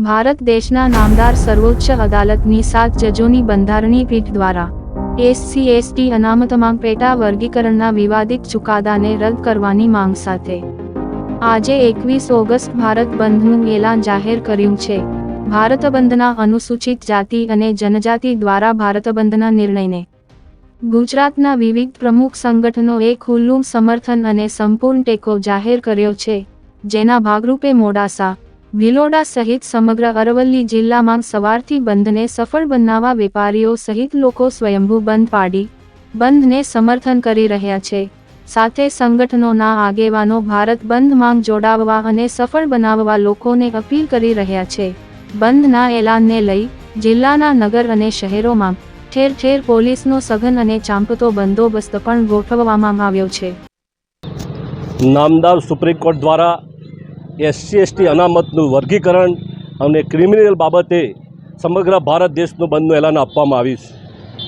ભારત દેશના નામદાર સર્વોચ્ચ અદાલતની સાત જજોની બંધારણીય પીઠ દ્વારા એસસી એસટી અનામતમાં પેટા વર્ગીકરણના વિવાદિત ચુકાદાને રદ કરવાની માંગ સાથે આજે એકવીસ ઓગસ્ટ ભારત બંધનું એલાન જાહેર કર્યું છે. ભારત બંધના અનુસૂચિત જાતિ અને જનજાતિ દ્વારા ભારત બંધના નિર્ણયને ગુજરાતના વિવિધ પ્રમુખ સંગઠનોએ ખુલ્લું સમર્થન અને સંપૂર્ણ ટેકો જાહેર કર્યો છે, જેના ભાગરૂપે મોડાસા ભિલોડા સહિત સમગ્ર અરવલ્લી જિલ્લામાં સવારથી બંધને સફળ બનાવવા વેપારીઓ સહિત લોકો સ્વયંભૂ બંધ પાડી, બંધને સમર્થન કરી રહ્યા છે. સાથે સંગઠનોના આગેવાનો ભારત બંધ માંગ જોડાવવા અને સફળ બનાવવા લોકોને અપીલ કરી રહ્યા છે. બંધના એલાનને લઈ જિલ્લાના નગર અને શહેરોમાં ઠેર ઠેર પોલીસનો સઘન અને ચાંપતો બંદોબસ્ત પણ ગોઠવવામાં આવ્યો છે. નામદાર સુપ્રીમ કોર્ટ દ્વારા એસસી, એસટી અનામતનું વર્ગીકરણ અને ક્રિમિનલ બાબતે સમગ્ર ભારત દેશનું બંધનું એલાન આપવામાં આવ્યું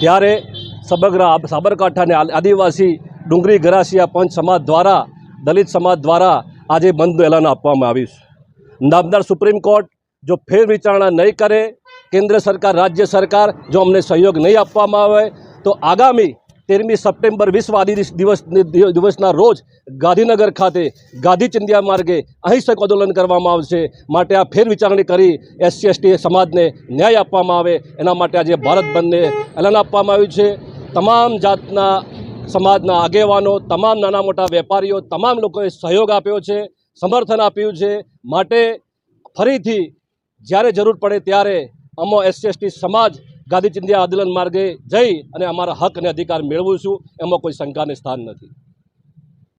ત્યારે સમગ્ર આ- સાબરકાંઠા અને આ- આદિવાસી ડુંગરી ગરાસિયા પંચ સમાજ દ્વારા, દલિત સમાજ દ્વારા આજે બંધનું એલાન આપવામાં આવ્યું છે. નામદાર સુપ્રીમ કોર્ટ જો ફેર વિચારણા નહીં કરે, કેન્દ્ર સરકાર, રાજ્ય સરકાર જો અમને સહયોગ નહીં આપવામાં આવે, તો આગામી તેરમી સપ્ટેમ્બર વિશ્વ આદિ દિવસ દિવસના રોજ ગાંધીનગર ખાતે ગાંધી ચિંધ્યા માર્ગે અહિંસક આંદોલન કરવામાં આવશે. માટે આ ફેર વિચારણી કરી એસસી, એસટી સમાજને ન્યાય આપવામાં આવે. એના માટે આજે ભારત બંધને એલાન આપવામાં આવ્યું છે. તમામ જાતના સમાજના આગેવાનો, તમામ નાના મોટા વેપારીઓ, તમામ લોકોએ સહયોગ આપ્યો છે, સમર્થન આપ્યું છે. માટે ફરીથી જ્યારે જરૂર પડે ત્યારે અમો એસસી, એસટી સમાજ ગાંધી ચિંધ્યા આંદોલન માર્ગે જઈ અને અમારા હક અને અધિકાર મેળવું છું, એમાં કોઈ શંકાને સ્થાન નથી.